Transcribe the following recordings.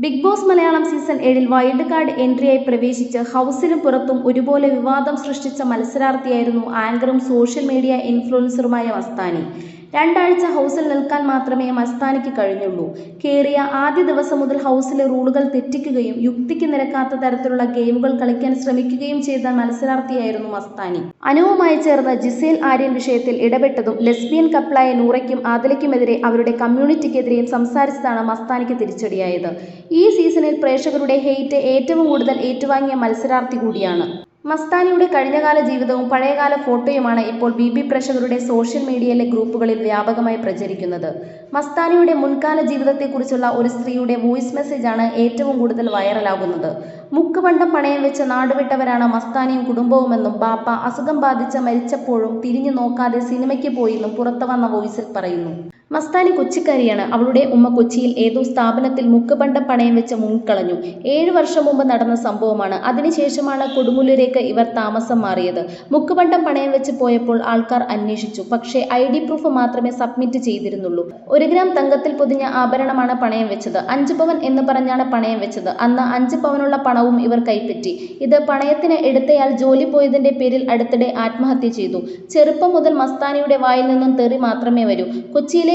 Big boss Malayalam season ഏഴിൽ wild card എൻട്രിയായി പ്രവേശിച്ച് ഹൗസിലും പുറത്തും ഒരുപോലെ വിവാദം സൃഷ്ടിച്ച മത്സരാർത്ഥിയായിരുന്നു ആങ്കറും സോഷ്യൽ മീഡിയ ഇൻഫ്ലുവൻസറുമായ മസ്താനി രണ്ടാഴ്ച ഹൗസിൽ നിൽക്കാൻ മാത്രമേ മസ്താനിക്ക് കഴിഞ്ഞുള്ളൂ. കേറിയ ആദ്യ ദിവസം മുതൽ ഹൗസിലെ റൂളുകൾ തെറ്റിക്കുകയും യുക്തിക്ക് നിരക്കാത്ത തരത്തിലുള്ള ഗെയിമുകൾ കളിക്കാൻ ശ്രമിക്കുകയും ചെയ്ത മത്സരാർത്ഥിയായിരുന്നു മസ്താനി. അനുവുമായി ചേർന്ന ജിസേൽ ആര്യൻ വിഷയത്തിൽ ഇടപെട്ടതും ലെസ്ബിയൻ കപ്പിളായ നൂറയ്ക്കും ആദലയ്ക്കുമെതിരെ അവരുടെ കമ്മ്യൂണിറ്റിക്കെതിരെയും സംസാരിച്ചതാണ് മസ്താനിക്ക് തിരിച്ചടിയായത്. ഈ സീസണിൽ പ്രേക്ഷകരുടെ ഹെയ്റ്റ് ഏറ്റവും കൂടുതൽ ഏറ്റുവാങ്ങിയ മത്സരാർത്ഥി കൂടിയാണ്. മസ്താനിയുടെ കഴിഞ്ഞകാല ജീവിതവും പഴയകാല ഫോട്ടോയുമാണ് ഇപ്പോൾ ബി ബി പ്രേക്ഷകരുടെ സോഷ്യൽ മീഡിയയിലെ ഗ്രൂപ്പുകളിൽ വ്യാപകമായി പ്രചരിക്കുന്നത്. മസ്താനിയുടെ മുൻകാല ജീവിതത്തെക്കുറിച്ചുള്ള ഒരു സ്ത്രീയുടെ വോയിസ് മെസ്സേജാണ് ഏറ്റവും കൂടുതൽ വൈറലാകുന്നത്. മുക്കുപണ്ടം പണയം വെച്ച് നാടുവിട്ടവരാണ് മസ്താനിയും കുടുംബവുമെന്നും ബാപ്പ അസുഖം ബാധിച്ച് മരിച്ചപ്പോഴും തിരിഞ്ഞു നോക്കാതെ സിനിമയ്ക്ക് പോയെന്നും പുറത്തു വന്ന വോയിസിൽ പറയുന്നു. മസ്താനി കൊച്ചിക്കാരിയാണ് അവളുടെ ഉമ്മ കൊച്ചിയിൽ ഏതോ സ്ഥാപനത്തിൽ മുക്കുപണ്ടം പണയം വെച്ച് മുങ്ങിക്കളഞ്ഞു ഏഴു വർഷം മുമ്പ് നടന്ന സംഭവമാണ്. അതിനുശേഷമാണ് കൊടുങ്ങല്ലൂരേക്ക് ഇവർ താമസം മാറിയത്. മുക്കുപണ്ടം പണയം വെച്ച് പോയപ്പോൾ ആൾക്കാർ അന്വേഷിച്ചു. പക്ഷേ ഐ ഡി പ്രൂഫ് മാത്രമേ സബ്മിറ്റ് ചെയ്തിരുന്നുള്ളൂ. ഒരു ഗ്രാം തങ്കത്തിൽ പൊതിഞ്ഞ ആഭരണമാണ് പണയം വെച്ചത്. അഞ്ച് പവൻ എന്ന് പറഞ്ഞാണ് പണയം വെച്ചത്. അന്ന് അഞ്ച് പവനുള്ള പണവും ഇവർ കൈപ്പറ്റി. ഇത് പണയത്തിന് എടുത്തയാൾ ജോലി പോയതിന്റെ പേരിൽ അടുത്തിടെ ആത്മഹത്യ ചെയ്തു. ചെറുപ്പം മുതൽ മസ്താനിയുടെ വായിൽ നിന്നും തെറി മാത്രമേ വരൂ.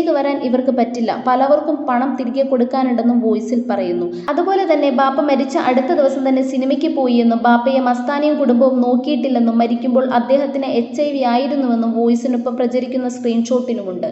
കൊച്ചിയിലേക്ക് വരാൻ ഇവർക്ക് പറ്റില്ല. പലവർക്കും പണം തിരികെ കൊടുക്കാനുണ്ടെന്നും വോയിസിൽ പറയുന്നു. അതുപോലെ തന്നെ ബാപ്പ മരിച്ച അടുത്ത ദിവസം തന്നെ സിനിമയ്ക്ക് പോയി എന്നും ബാപ്പയെ മസ്താനയും കുടുംബവും നോക്കിയിട്ടില്ലെന്നും മരിക്കുമ്പോൾ അദ്ദേഹത്തിന് എച്ച് ഐ വി ആയിരുന്നുവെന്നും വോയിസിനൊപ്പം പ്രചരിക്കുന്ന സ്ക്രീൻഷോട്ടിനുമുണ്ട്